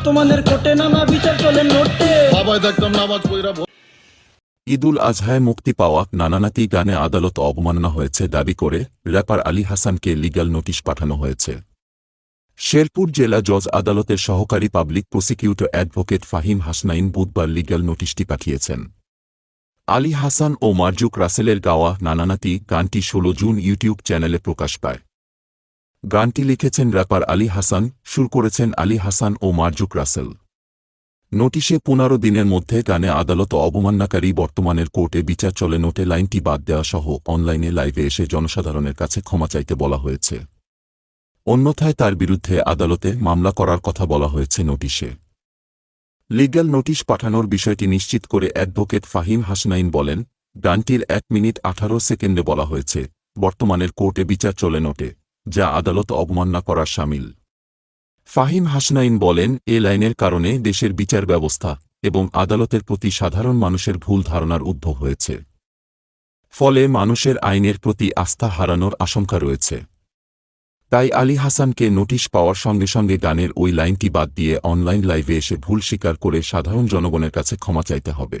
বর্তমানের কোর্টে নানা বিচার চলে নোটে। বাবাই দেখতাম নামাজ পইরা ঈদুল আজহায় মুক্তি পাওয়া নানানাতি গানে আদালত অবমাননা হয়েছে দাবি করে র্যাপার আলী হাসানকে লিগ্যাল নোটিশ পাঠানো হয়েছে। শেরপুর জেলা জজ আদালতের সহকারী public prosecutor advocate Fahim Hasnain বুধবার লিগ্যাল নোটিশটি পাঠিয়েছেন। আলী হাসান ও মার্জুক রাসেলের গাওয়া নানানাতি গানটি ১৬ জুন ইউটিউব চ্যানেলে প্রকাশ পায়। গানটি লিখেছেন র্যাপার আলী হাসান, সুর করেছেন আলী হাসান ও মার্জুক রাসেল। নোটিশে পনেরো দিনের মধ্যে গানে আদালত অবমাননাকারী বর্তমানের কোর্টে বিচার চলে, নোটে লাইনটি বাদ দেওয়া সহ অনলাইনে লাইভে এসে জনসাধারণের কাছে ক্ষমা চাইতে বলা হয়েছে। অন্যথায় তার বিরুদ্ধে আদালতে মামলা করার কথা বলা হয়েছে নোটিশে। লিগ্যাল নোটিশ পাঠানোর বিষয়টি নিশ্চিত করে অ্যাডভোকেট ফাহিম হাসনাইন বলেন, গানটির এক মিনিট আঠারো সেকেন্ডে বলা হয়েছে, বর্তমানের কোর্টে বিচার চলে, নোটে। যা আদালত অবমাননা করার সামিল। ফাহিম হাসনাইন বলেন, এ লাইনের কারণে দেশের বিচার ব্যবস্থা এবং আদালতের প্রতি সাধারণ মানুষের ভুল ধারণার উদ্ভব হয়েছে। ফলে মানুষের আইনের প্রতি আস্থা হারানোর আশঙ্কা রয়েছে। তাই আলী হাসানকে নোটিশ পাওয়ার সঙ্গে সঙ্গে গানের ওই লাইনটি বাদ দিয়ে অনলাইন লাইভে এসে ভুল স্বীকার করে সাধারণ জনগণের কাছে ক্ষমা চাইতে হবে।